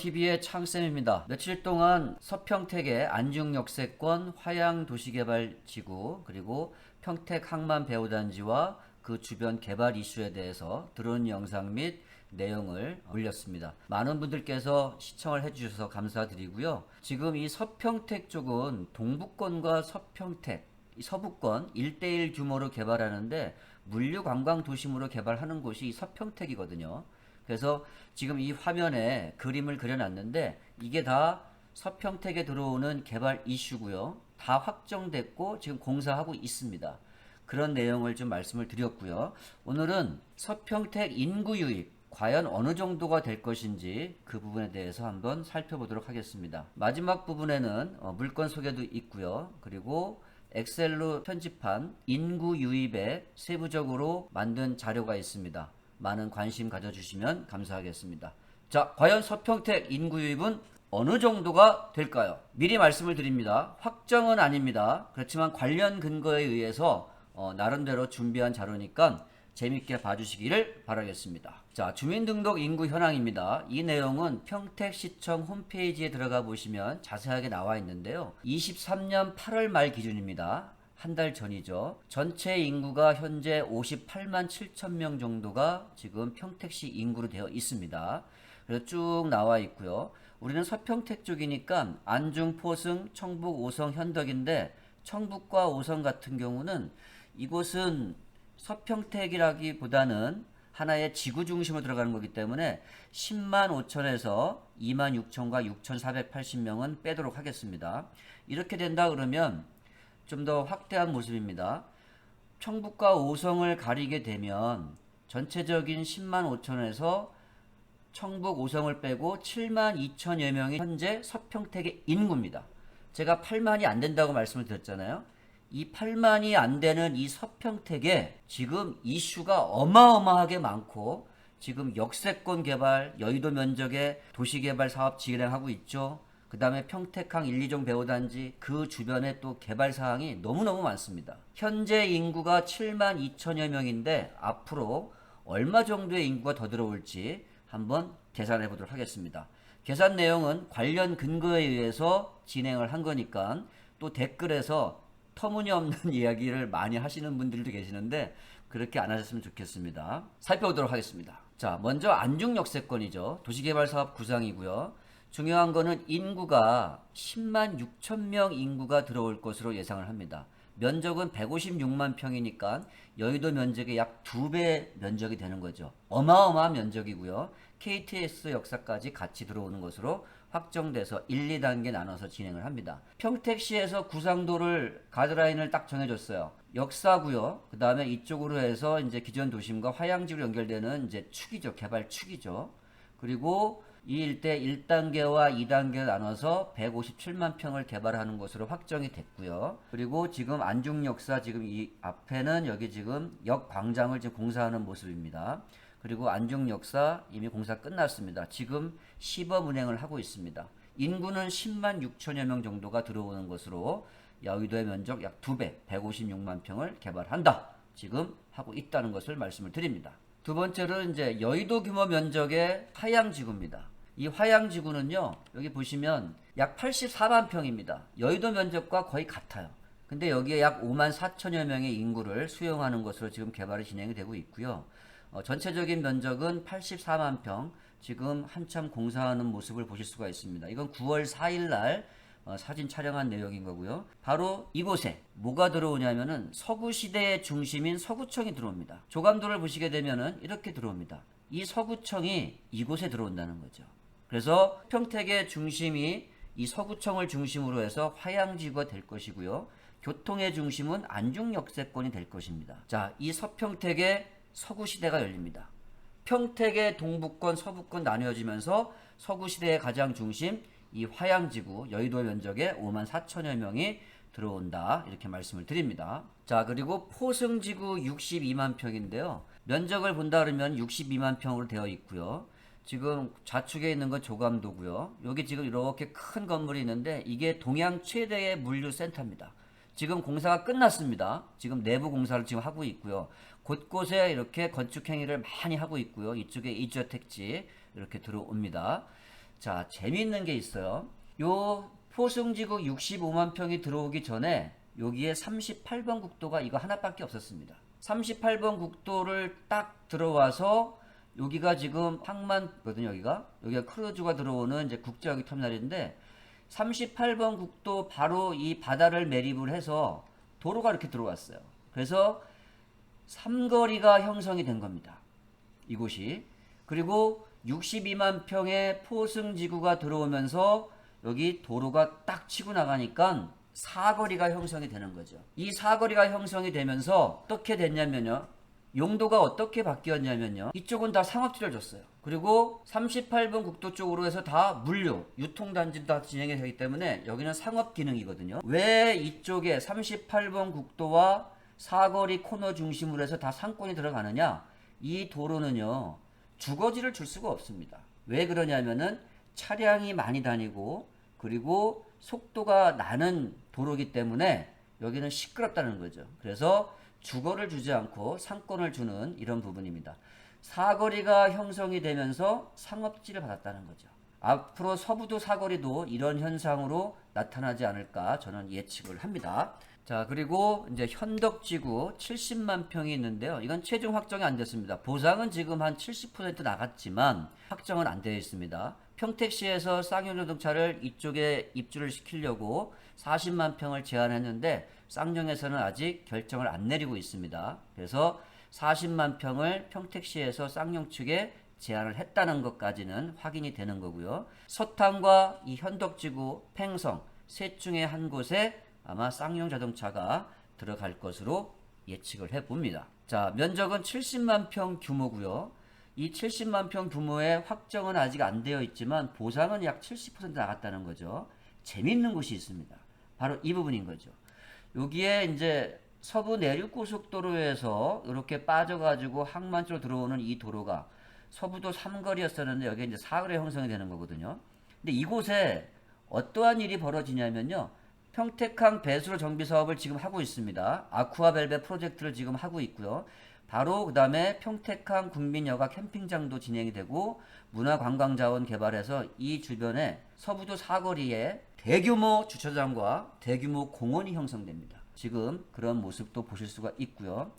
TV의 창쌤입니다. 며칠 동안 서평택의 안중역세권 화양도시개발지구 그리고 평택 항만 배우단지와 그 주변 개발 이슈에 대해서 드론 영상 및 내용을 올렸습니다. 많은 분들께서 시청을 해주셔서 감사드리고요. 지금 이 서평택 쪽은 동북권과 서평택, 이 서북권 1대1 규모로 개발하는데 물류 관광 도심으로 개발하는 곳이 이 서평택이거든요. 그래서 지금 이 화면에 그림을 그려놨는데 이게 다 서평택에 들어오는 개발 이슈고요. 다 확정됐고 지금 공사하고 있습니다. 그런 내용을 좀 말씀을 드렸고요. 오늘은 서평택 인구 유입 과연 어느 정도가 될 것인지 그 부분에 대해서 한번 살펴보도록 하겠습니다. 마지막 부분에는 어, 물건 소개도 있고요. 그리고 엑셀로 편집한 인구 유입에 세부적으로 만든 자료가 있습니다. 많은 관심 가져주시면 감사하겠습니다. 자, 과연 서평택 인구 유입은 어느 정도가 될까요? 미리 말씀을 드립니다. 확정은 아닙니다. 그렇지만 관련 근거에 의해서 어, 나름대로 준비한 자료니까 재밌게 봐주시기를 바라겠습니다. 자, 주민등록 인구 현황입니다. 이 내용은 평택시청 홈페이지에 들어가 보시면 자세하게 나와 있는데요. 23년 8월 말 기준입니다. 한 달 전이죠. 전체 인구가 현재 58만 7천 명 정도가 지금 평택시 인구로 되어 있습니다. 그래서 쭉 나와 있고요. 우리는 서평택 쪽이니까 안중, 포승, 청북, 오성, 현덕인데 청북과 오성 같은 경우는 이곳은 서평택이라기보다는 하나의 지구 중심으로 들어가는 거기 때문에 10만 5천에서 2만 6천과 6,480명은 빼도록 하겠습니다. 이렇게 된다 그러면 좀 더 확대한 모습입니다. 청북과 오성을 가리게 되면 전체적인 10만 5천에서 청북 오성을 빼고 7만 2천여 명이 현재 서평택의 인구입니다. 제가 8만이 안 된다고 말씀을 드렸잖아요. 이 8만이 안 되는 이 서평택에 지금 이슈가 어마어마하게 많고 지금 역세권 개발, 여의도 면적의 도시개발 사업 진행하고 있죠. 그 다음에 평택항 1, 2종 배후단지 그 주변에 또 개발 사항이 너무너무 많습니다. 현재 인구가 7만 2천여 명인데 앞으로 얼마 정도의 인구가 더 들어올지 한번 계산해 보도록 하겠습니다. 계산 내용은 관련 근거에 의해서 진행을 한 거니까 또 댓글에서 터무니없는 이야기를 많이 하시는 분들도 계시는데 그렇게 안 하셨으면 좋겠습니다. 살펴보도록 하겠습니다. 자, 먼저 안중역세권이죠. 도시개발사업 구상이고요. 중요한 거는 인구가 10만 6천 명 인구가 들어올 것으로 예상을 합니다. 면적은 156만 평이니까 여의도 면적의 약 두 배 면적이 되는 거죠. 어마어마한 면적이고요. KTX 역사까지 같이 들어오는 것으로 확정돼서 1, 2단계 나눠서 진행을 합니다. 평택시에서 구상도를 가드라인을 딱 정해줬어요. 역사고요. 그 다음에 이쪽으로 해서 이제 기존 도심과 화양지로 연결되는 이제 축이죠. 개발 축이죠. 그리고 이 일대 1단계와 2단계 나눠서 157만 평을 개발하는 것으로 확정이 됐고요. 그리고 지금 안중역사 지금 이 앞에는 여기 지금 역 광장을 지금 공사하는 모습입니다. 그리고 안중역사 이미 공사 끝났습니다. 지금 시범 운행을 하고 있습니다. 인구는 10만 6천여 명 정도가 들어오는 것으로 여의도의 면적 약 2배, 156만 평을 개발한다. 지금 하고 있다는 것을 말씀을 드립니다. 두 번째로 이제 여의도 규모 면적의 화양지구입니다. 이 화양지구는요, 여기 보시면 약 84만 평입니다. 여의도 면적과 거의 같아요. 근데 여기에 약 5만 4천여 명의 인구를 수용하는 것으로 지금 개발이 진행이 되고 있고요. 어, 전체적인 면적은 84만 평, 지금 한참 공사하는 모습을 보실 수가 있습니다. 이건 9월 4일 날 어, 사진 촬영한 내용인 거고요. 바로 이곳에 뭐가 들어오냐면은 서구 시대의 중심인 서구청이 들어옵니다. 조감도를 보시게 되면은 이렇게 들어옵니다. 이 서구청이 이곳에 들어온다는 거죠. 그래서 평택의 중심이 이 서구청을 중심으로 해서 화양지구가 될 것이고요. 교통의 중심은 안중역세권이 될 것입니다. 자, 이 서평택의 서구 시대가 열립니다. 평택의 동북권, 서북권 나뉘어지면서 서구 시대의 가장 중심 이 화양지구 여의도 면적에 5만 4천여 명이 들어온다 이렇게 말씀을 드립니다. 자 그리고 포승지구 62만 평인데요. 면적을 본다 그러면 62만 평으로 되어 있고요. 지금 좌측에 있는 건 조감도고요. 여기 지금 이렇게 큰 건물이 있는데 이게 동양 최대의 물류센터입니다. 지금 공사가 끝났습니다. 지금 내부 공사를 지금 하고 있고요. 곳곳에 이렇게 건축 행위를 많이 하고 있고요. 이쪽에 이주택지 이렇게 들어옵니다. 자, 재미있는 게 있어요. 요 포승지구 65만 평이 들어오기 전에 여기에 38번 국도가 이거 하나밖에 없었습니다. 38번 국도를 딱 들어와서 여기가 지금 항만거든요, 여기가. 여기가 크루즈가 들어오는 이제 국제여기 터미널인데 38번 국도 바로 이 바다를 매립을 해서 도로가 이렇게 들어왔어요. 그래서 삼거리가 형성이 된 겁니다. 이곳이. 그리고 62만 평의 포승지구가 들어오면서 여기 도로가 딱 치고 나가니까 사거리가 형성이 되는 거죠. 이 사거리가 형성이 되면서 어떻게 됐냐면요. 용도가 어떻게 바뀌었냐면요. 이쪽은 다 상업지를 줬어요. 그리고 38번 국도 쪽으로 해서 다 물류, 유통단지 다 진행이 되기 때문에 여기는 상업 기능이거든요. 왜 이쪽에 38번 국도와 사거리 코너 중심으로 해서 다 상권이 들어가느냐? 이 도로는요. 주거지를 줄 수가 없습니다. 왜 그러냐면은 차량이 많이 다니고 그리고 속도가 나는 도로기 때문에 여기는 시끄럽다는 거죠. 그래서 주거를 주지 않고 상권을 주는 이런 부분입니다. 사거리가 형성이 되면서 상업지를 받았다는 거죠. 앞으로 서부도 사거리도 이런 현상으로 나타나지 않을까 저는 예측을 합니다. 자, 그리고 이제 현덕지구 70만 평이 있는데요. 이건 최종 확정이 안 됐습니다. 보상은 지금 한 70% 나갔지만 확정은 안 되어 있습니다. 평택시에서 쌍용 자동차를 이쪽에 입주를 시키려고 40만 평을 제안했는데 쌍용에서는 아직 결정을 안 내리고 있습니다. 그래서 40만 평을 평택시에서 쌍용 측에 제안을 했다는 것까지는 확인이 되는 거고요. 서탄과 이 현덕지구, 팽성 셋 중에 한 곳에 아마 쌍용 자동차가 들어갈 것으로 예측을 해 봅니다. 자, 면적은 70만 평 규모고요. 이 70만 평 규모의 확정은 아직 안 되어 있지만 보상은 약 70% 나갔다는 거죠. 재밌는 곳이 있습니다. 바로 이 부분인 거죠. 여기에 이제 서부 내륙 고속도로에서 이렇게 빠져가지고 항만 쪽으로 들어오는 이 도로가 서부도 3거리였었는데 여기 이제 4거리 형성이 되는 거거든요. 근데 이곳에 어떠한 일이 벌어지냐면요. 평택항 배수로 정비 사업을 지금 하고 있습니다. 아쿠아벨베 프로젝트를 지금 하고 있고요. 바로 그 다음에 평택항 국민여가 캠핑장도 진행이 되고 문화관광자원 개발해서 이 주변에 서부도 사거리에 대규모 주차장과 대규모 공원이 형성됩니다. 지금 그런 모습도 보실 수가 있고요.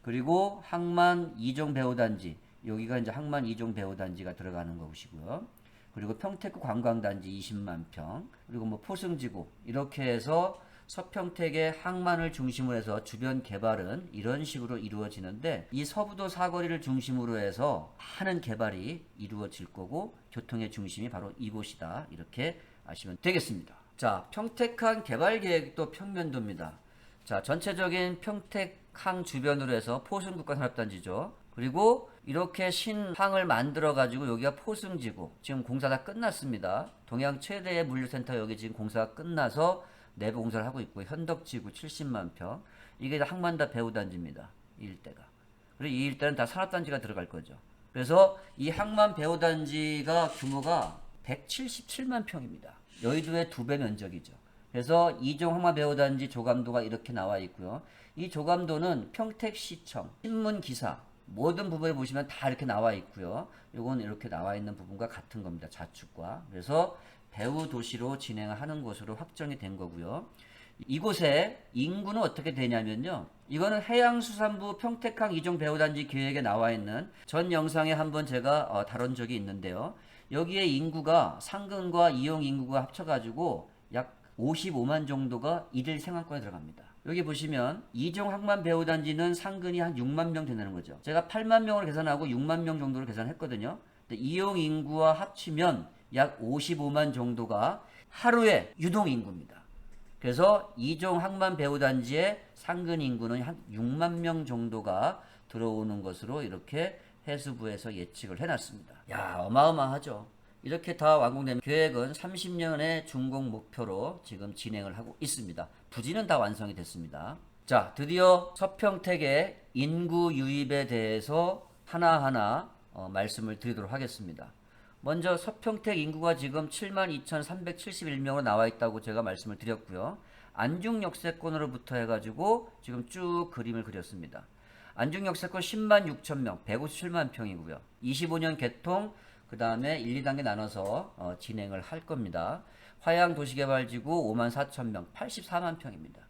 그리고 항만 이종 배우단지 여기가 이제 항만 이종 배우단지가 들어가는 것이고요. 그리고 평택구 관광단지 20만 평, 그리고 뭐 포승지구 이렇게 해서 서평택의 항만을 중심으로 해서 주변 개발은 이런 식으로 이루어지는데 이 서부도 사거리를 중심으로 해서 많은 개발이 이루어질 거고 교통의 중심이 바로 이곳이다 이렇게 아시면 되겠습니다. 자 평택항 개발 계획도 평면도입니다. 자 전체적인 평택항 주변으로 해서 포승국가산업단지죠. 그리고 이렇게 신항을 만들어 가지고 여기가 포승지구 지금 공사 다 끝났습니다. 동양 최대의 물류센터 여기 지금 공사가 끝나서 내부 공사를 하고 있고 현덕지구 70만 평 이게 다 항만 다 배우단지입니다. 이 일대가 그리고 이 일대는 다 산업 단지가 들어갈 거죠. 그래서 이 항만 배우단지가 규모가 177만 평입니다. 여의도의 두 배 면적이죠. 그래서 이종 항만 배우단지 조감도가 이렇게 나와 있고요. 이 조감도는 평택시청 신문 기사 모든 부분에 보시면 다 이렇게 나와 있고요. 요건 이렇게 나와 있는 부분과 같은 겁니다. 좌측과. 그래서 배후 도시로 진행을 하는 것으로 확정이 된 거고요. 이곳에 인구는 어떻게 되냐면요. 이거는 해양수산부 평택항 이종 배후단지 계획에 나와 있는 전 영상에 한번 제가 어, 다룬 적이 있는데요. 여기에 인구가 상근과 이용 인구가 합쳐가지고 약 55만 정도가 일일 생활권에 들어갑니다. 여기 보시면 이종 항만 배우단지는 상근이 한 6만 명 된다는 거죠. 제가 8만 명으로 계산하고 6만 명 정도로 계산했거든요. 이용 인구와 합치면 약 55만 정도가 하루의 유동 인구입니다. 그래서 이종 항만 배우단지의 상근 인구는 한 6만 명 정도가 들어오는 것으로 이렇게 해수부에서 예측을 해놨습니다. 야 어마어마하죠. 이렇게 다 완공된 계획은 30년의 준공 목표로 지금 진행을 하고 있습니다. 부지는 다 완성이 됐습니다. 자, 드디어 서평택의 인구 유입에 대해서 하나하나 어, 말씀을 드리도록 하겠습니다. 먼저 서평택 인구가 지금 72,371명으로 나와 있다고 제가 말씀을 드렸고요. 안중 역세권으로부터 해가지고 지금 쭉 그림을 그렸습니다. 안중 역세권 10만 6천 명, 157만 평이고요. 25년 개통, 그 다음에 1, 2단계 나눠서 어, 진행을 할 겁니다. 화양 도시개발지구 5만 4천 명, 84만 평입니다.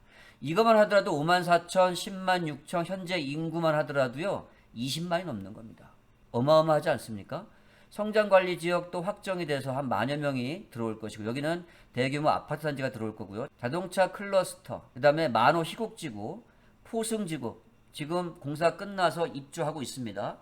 이것만 하더라도 5만 4천, 10만 6천, 현재 인구만 하더라도요, 20만이 넘는 겁니다. 어마어마하지 않습니까? 성장관리 지역도 확정이 돼서 한 만여 명이 들어올 것이고 여기는 대규모 아파트 단지가 들어올 거고요. 자동차 클러스터, 그 다음에 만호 희곡지구, 포승지구 지금 공사 끝나서 입주하고 있습니다.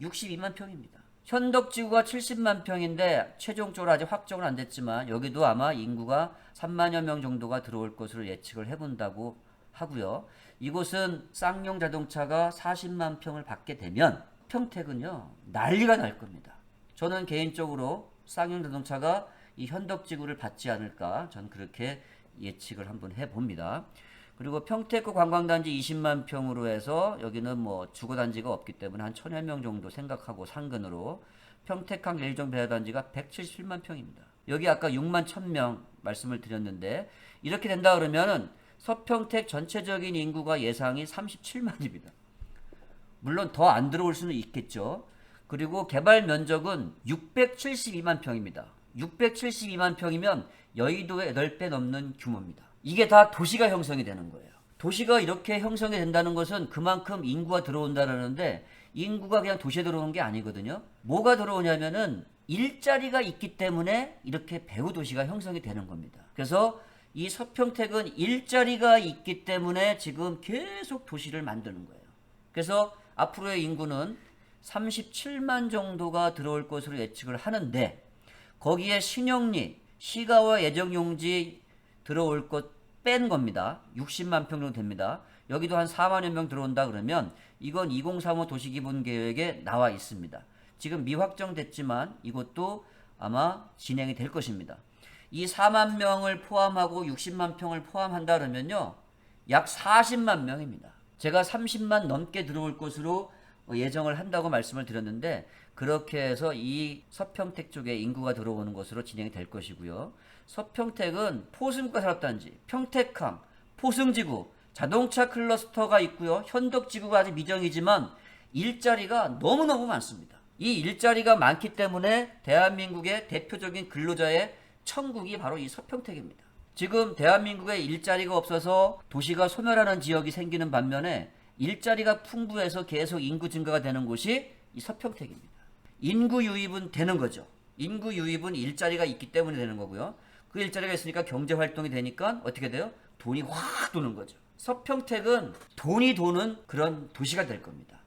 62만 평입니다. 현덕지구가 70만 평인데 최종적으로 아직 확정은 안 됐지만 여기도 아마 인구가 3만여 명 정도가 들어올 것으로 예측을 해본다고 하고요. 이곳은 쌍용 자동차가 40만 평을 받게 되면 평택은요 난리가 날 겁니다. 저는 개인적으로 쌍용 자동차가 이 현덕 지구를 받지 않을까 전 그렇게 예측을 한번 해봅니다. 그리고 평택구 관광단지 20만 평으로 해서 여기는 뭐 주거단지가 없기 때문에 한 천여 명 정도 생각하고 상근으로 평택항 일종 배화단지가 177만 평입니다. 여기 아까 6만 1000명 말씀을 드렸는데 이렇게 된다 그러면은 서평택 전체적인 인구가 예상이 37만입니다. 물론 더 안 들어올 수는 있겠죠. 그리고 개발 면적은 672만 평입니다. 672만 평이면 여의도의 8배 넘는 규모입니다. 이게 다 도시가 형성이 되는 거예요. 도시가 이렇게 형성이 된다는 것은 그만큼 인구가 들어온다라는데 인구가 그냥 도시에 들어오는 게 아니거든요. 뭐가 들어오냐면은 일자리가 있기 때문에 이렇게 배후 도시가 형성이 되는 겁니다. 그래서 이 서평택은 일자리가 있기 때문에 지금 계속 도시를 만드는 거예요. 그래서 앞으로의 인구는 37만 정도가 들어올 것으로 예측을 하는데 거기에 신용리, 시가와 예정용지 들어올 것 뺀 겁니다. 60만 평 정도 됩니다. 여기도 한 4만여 명 들어온다 그러면 이건 2035 도시기본계획에 나와 있습니다. 지금 미확정됐지만 이것도 아마 진행이 될 것입니다. 이 4만 명을 포함하고 60만 평을 포함한다 그러면요. 약 40만 명입니다. 제가 30만 넘게 들어올 것으로 예정을 한다고 말씀을 드렸는데 그렇게 해서 이 서평택 쪽에 인구가 들어오는 것으로 진행이 될 것이고요. 서평택은 포승과 산업단지, 평택항, 포승지구, 자동차 클러스터가 있고요. 현덕지구가 아직 미정이지만 일자리가 너무너무 많습니다. 이 일자리가 많기 때문에 대한민국의 대표적인 근로자의 천국이 바로 이 서평택입니다. 지금 대한민국에 일자리가 없어서 도시가 소멸하는 지역이 생기는 반면에 일자리가 풍부해서 계속 인구 증가가 되는 곳이 이 서평택입니다. 인구 유입은 되는 거죠. 인구 유입은 일자리가 있기 때문에 되는 거고요. 그 일자리가 있으니까 경제 활동이 되니까 어떻게 돼요? 돈이 확 도는 거죠. 서평택은 돈이 도는 그런 도시가 될 겁니다.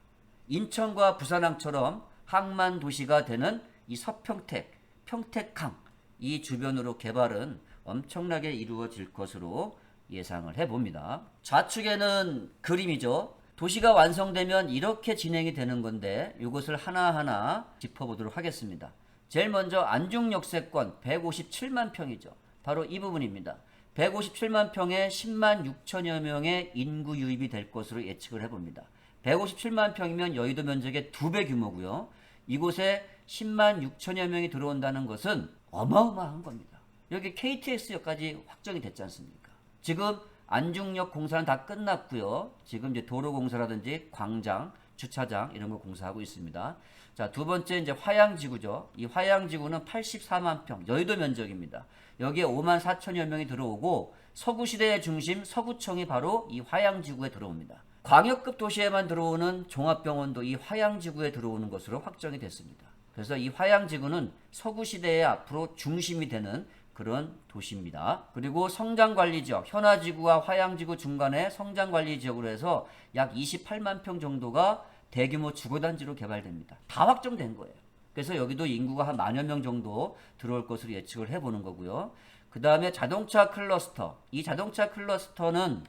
인천과 부산항처럼 항만 도시가 되는 이 서평택, 평택항 이 주변으로 개발은 엄청나게 이루어질 것으로 예상을 해봅니다. 좌측에는 그림이죠. 도시가 완성되면 이렇게 진행이 되는 건데 이것을 하나하나 짚어보도록 하겠습니다. 제일 먼저 안중역세권 157만 평이죠. 바로 이 부분입니다. 157만 평에 10만 6천여 명의 인구 유입이 될 것으로 예측을 해봅니다. 157만 평이면 여의도 면적의 두 배 규모고요. 이곳에 10만 6천여 명이 들어온다는 것은 어마어마한 겁니다. 여기 KTX역까지 확정이 됐지 않습니까? 지금 안중역 공사는 다 끝났고요. 지금 이제 도로 공사라든지 광장, 주차장 이런 걸 공사하고 있습니다. 자, 두 번째 이제 화양지구죠. 이 화양지구는 84만 평, 여의도 면적입니다. 여기에 5만 4천여 명이 들어오고 서구시대의 중심 서구청이 바로 이 화양지구에 들어옵니다. 광역급 도시에만 들어오는 종합병원도 이 화양지구에 들어오는 것으로 확정이 됐습니다. 그래서 이 화양지구는 서구시대의 앞으로 중심이 되는 그런 도시입니다. 그리고 성장관리지역, 현아지구와 화양지구 중간에 성장관리지역으로 해서 약 28만 평 정도가 대규모 주거단지로 개발됩니다. 다 확정된 거예요. 그래서 여기도 인구가 한 만여 명 정도 들어올 것으로 예측을 해보는 거고요. 그 다음에 자동차 클러스터. 이 자동차 클러스터는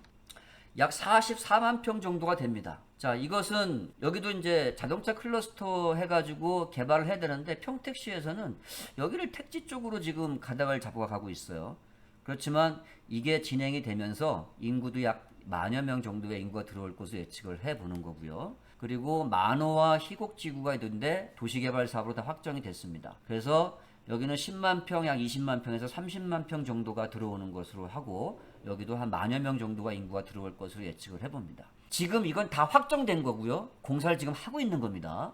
약 44만 평 정도가 됩니다. 자, 이것은 여기도 이제 자동차 클러스터 해가지고 개발을 해야 되는데 평택시에서는 여기를 택지 쪽으로 지금 가닥을 잡고 가고 있어요. 그렇지만 이게 진행이 되면서 인구도 약 만여 명 정도의 인구가 들어올 것으로 예측을 해보는 거고요. 그리고 만호와 희곡지구가 있는데 도시개발 사업으로 다 확정이 됐습니다. 그래서 여기는 10만 평, 약 20만 평에서 30만 평 정도가 들어오는 것으로 하고 여기도 한 만여 명 정도가 인구가 들어올 것으로 예측을 해봅니다. 지금 이건 다 확정된 거고요. 공사를 지금 하고 있는 겁니다.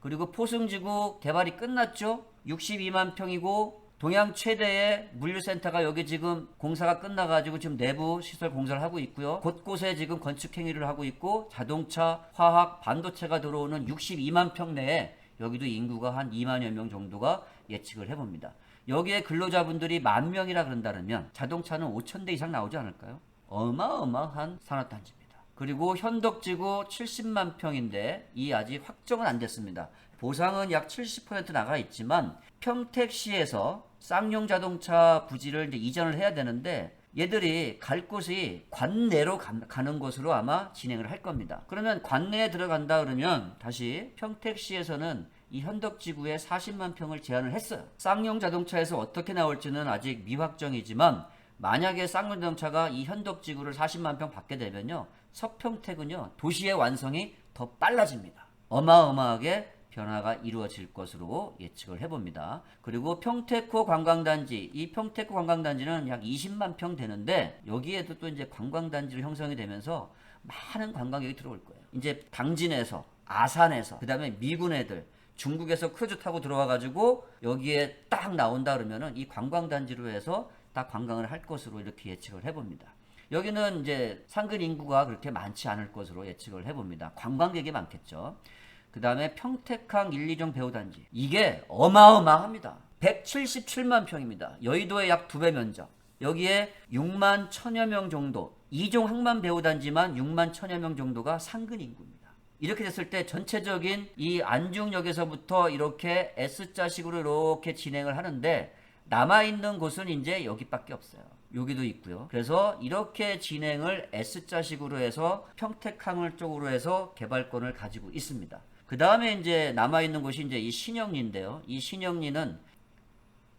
그리고 포승지구 개발이 끝났죠. 62만 평이고 동양 최대의 물류센터가 여기 지금 공사가 끝나가지고 지금 내부 시설 공사를 하고 있고요. 곳곳에 지금 건축 행위를 하고 있고 자동차, 화학, 반도체가 들어오는 62만 평 내에 여기도 인구가 한 2만여 명 정도가 예측을 해봅니다. 여기에 근로자분들이 만 명이라 그런다면 자동차는 5천 대 이상 나오지 않을까요? 어마어마한 산업단지입니다. 그리고 현덕지구 70만 평인데 이 아직 확정은 안 됐습니다. 보상은 약 70% 나가 있지만 평택시에서 쌍용 자동차 부지를 이전을 해야 되는데 얘들이 갈 곳이 관내로 가, 가는 것으로 아마 진행을 할 겁니다. 그러면 관내에 들어간다 그러면 다시 평택시에서는 이 현덕지구에 40만 평을 제한을 했어요. 쌍용 자동차에서 어떻게 나올지는 아직 미확정이지만 만약에 쌍용 자동차가 이 현덕지구를 40만 평 받게 되면요. 서평택은요. 도시의 완성이 더 빨라집니다. 어마어마하게 변화가 이루어질 것으로 예측을 해봅니다. 그리고 평택호 관광단지, 이 평택호 관광단지는 약 20만 평 되는데 여기에도 또 이제 관광단지로 형성이 되면서 많은 관광객이 들어올 거예요. 이제 당진에서, 아산에서, 그 다음에 미군 애들, 중국에서 크루즈 타고 들어와 가지고 여기에 딱 나온다 그러면은 이 관광단지로 해서 딱 관광을 할 것으로 이렇게 예측을 해봅니다. 여기는 이제 상근 인구가 그렇게 많지 않을 것으로 예측을 해봅니다. 관광객이 많겠죠. 그 다음에 평택항 1, 2종 배후단지. 이게 어마어마합니다. 177만 평입니다. 여의도의 약 두 배 면적. 여기에 6만 천여 명 정도, 2종 항만 배후단지만 6만 천여 명 정도가 상근 인구입니다. 이렇게 됐을 때 전체적인 이 안중역에서부터 이렇게 S자식으로 이렇게 진행을 하는데 남아있는 곳은 이제 여기밖에 없어요. 여기도 있고요. 그래서 이렇게 진행을 S자식으로 해서 평택항을 쪽으로 해서 개발권을 가지고 있습니다. 그 다음에 이제 남아있는 곳이 이제 이 신영리인데요. 이 신영리는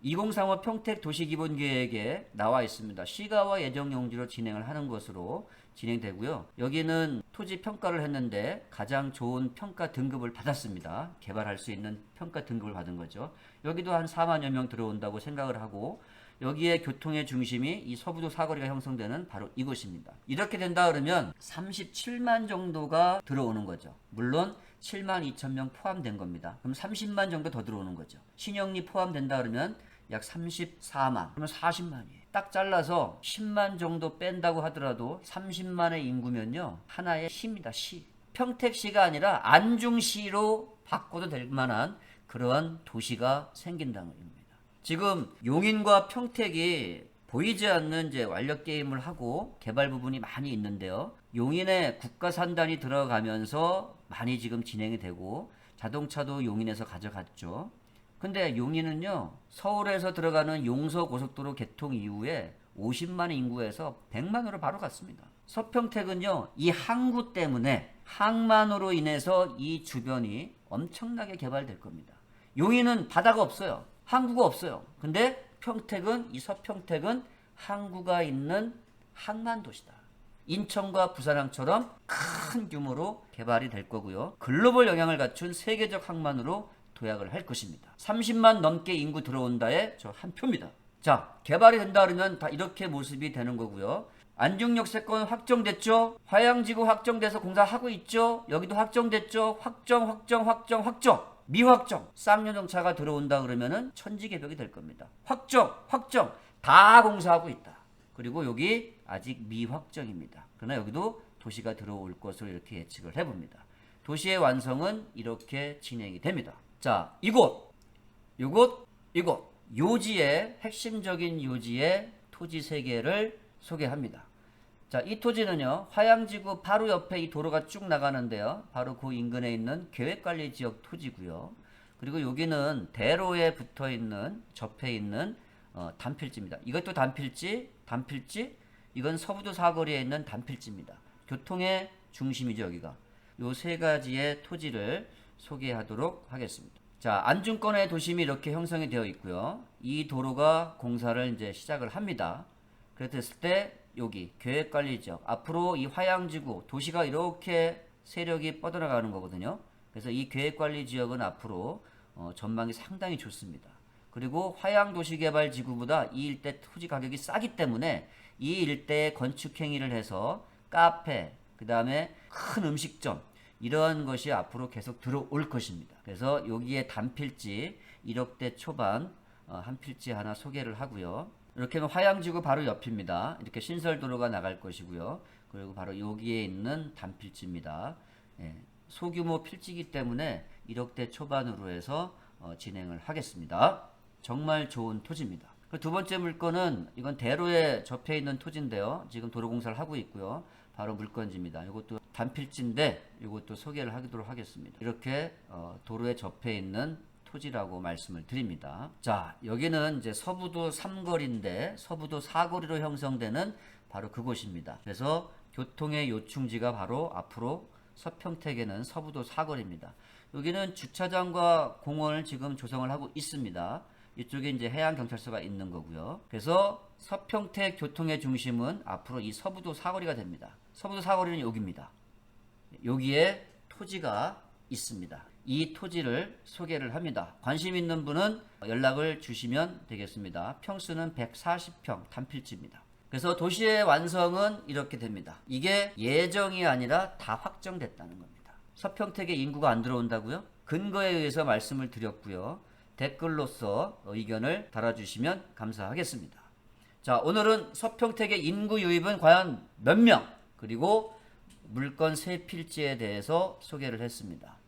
2035 평택 도시기본계획에 나와 있습니다. 시가와 예정용지로 진행을 하는 것으로 진행되고요. 여기는 토지 평가를 했는데 가장 좋은 평가 등급을 받았습니다. 개발할 수 있는 평가 등급을 받은 거죠. 여기도 한 4만여 명 들어온다고 생각을 하고 여기에 교통의 중심이 이 서부도 사거리가 형성되는 바로 이곳입니다. 이렇게 된다 그러면 37만 정도가 들어오는 거죠. 물론 7만 2천 명 포함된 겁니다. 그럼 30만 정도 더 들어오는 거죠. 신영리 포함된다 그러면 약 34만. 그러면 40만이에요. 딱 잘라서 10만 정도 뺀다고 하더라도 30만의 인구면요. 하나의 시입니다. 시. 평택시가 아니라 안중시로 바꿔도 될 만한 그러한 도시가 생긴다는 겁니다. 지금 용인과 평택이 보이지 않는 이제 완력 게임을 하고 개발 부분이 많이 있는데요. 용인에 국가 산단이 들어가면서 많이 지금 진행이 되고 자동차도 용인에서 가져갔죠. 근데 용인은요, 서울에서 들어가는 용서 고속도로 개통 이후에 50만 인구에서 100만으로 바로 갔습니다. 서평택은요, 이 항구 때문에 항만으로 인해서 이 주변이 엄청나게 개발될 겁니다. 용인은 바다가 없어요. 항구가 없어요. 근데 평택은, 이 서평택은 항구가 있는 항만 도시다. 인천과 부산항처럼 큰 규모로 개발이 될 거고요. 글로벌 영향을 갖춘 세계적 항만으로 도약을 할 것입니다. 30만 넘게 인구 들어온다에 저 한 표입니다. 자, 개발이 된다 그러면 다 이렇게 모습이 되는 거고요. 안중역 세권 확정됐죠? 화양지구 확정돼서 공사하고 있죠? 여기도 확정됐죠? 확정, 확정, 확정, 확정. 미확정. 쌍용정차가 들어온다 그러면은 천지개벽이 될 겁니다. 확정, 확정. 다 공사하고 있다. 그리고 여기 아직 미확정입니다. 그러나 여기도 도시가 들어올 것으로 이렇게 예측을 해봅니다. 도시의 완성은 이렇게 진행이 됩니다. 자, 이곳, 이곳, 이곳. 요지의 핵심적인 요지의 토지 세 개를 소개합니다. 자, 이 토지는요, 화양지구 바로 옆에 이 도로가 쭉 나가는데요. 바로 그 인근에 있는 계획관리 지역 토지고요. 그리고 여기는 대로에 붙어 있는, 접해 있는 어, 단필지입니다. 이것도 단필지, 단필지, 이건 서부도 사거리에 있는 단필지입니다. 교통의 중심이죠, 여기가. 요 세 가지의 토지를 소개하도록 하겠습니다. 자, 안중권의 도심이 이렇게 형성이 되어 있고요. 이 도로가 공사를 이제 시작을 합니다. 그랬을 때 여기 계획관리 지역 앞으로 이 화양지구 도시가 이렇게 세력이 뻗어나가는 거거든요. 그래서 이 계획관리 지역은 앞으로 어, 전망이 상당히 좋습니다. 그리고 화양도시개발지구보다 이 일대 토지 가격이 싸기 때문에 이 일대에 건축 행위를 해서 카페, 그 다음에 큰 음식점 이러한 것이 앞으로 계속 들어올 것입니다. 그래서 여기에 단필지 1억대 초반 어, 한 필지 하나 소개를 하고요. 이렇게 하면 화양지구 바로 옆입니다. 이렇게 신설도로가 나갈 것이고요. 그리고 바로 여기에 있는 단필지입니다. 예, 소규모 필지이기 때문에 1억대 초반으로 해서 어, 진행을 하겠습니다. 정말 좋은 토지입니다. 그두 번째 물건은 이건 대로에 접해 있는 토지인데요. 지금 도로공사를 하고 있고요. 바로 물건지입니다. 이것도 단필지인데 이것도 소개를 하도록 하겠습니다. 이렇게 어, 도로에 접해 있는 토지라고 말씀을 드립니다. 자, 여기는 이제 서부도 3거리인데 서부도 4거리로 형성되는 바로 그곳입니다. 그래서 교통의 요충지가 바로 앞으로 서평택에는 서부도 4거리입니다. 여기는 주차장과 공원을 지금 조성을 하고 있습니다. 이쪽에 이제 해양경찰서가 있는 거고요. 그래서 서평택 교통의 중심은 앞으로 이 서부도 사거리가 됩니다. 서부도 사거리는 여기입니다. 여기에 토지가 있습니다. 이 토지를 소개를 합니다. 관심 있는 분은 연락을 주시면 되겠습니다. 평수는 140평 단필지입니다. 그래서 도시의 완성은 이렇게 됩니다. 이게 예정이 아니라 다 확정됐다는 겁니다. 서평택에 인구가 안 들어온다고요? 근거에 의해서 말씀을 드렸고요. 댓글로서 의견을 달아주시면 감사하겠습니다. 자, 오늘은 서평택의 인구 유입은 과연 몇 명? 그리고 물건 세 필지에 대해서 소개를 했습니다.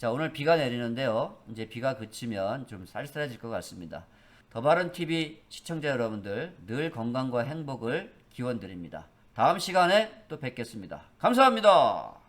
자, 오늘 비가 내리는데요. 이제 비가 그치면 좀 쌀쌀해질 것 같습니다. 더 바른 TV 시청자 여러분들 늘 건강과 행복을 기원드립니다. 다음 시간에 또 뵙겠습니다. 감사합니다.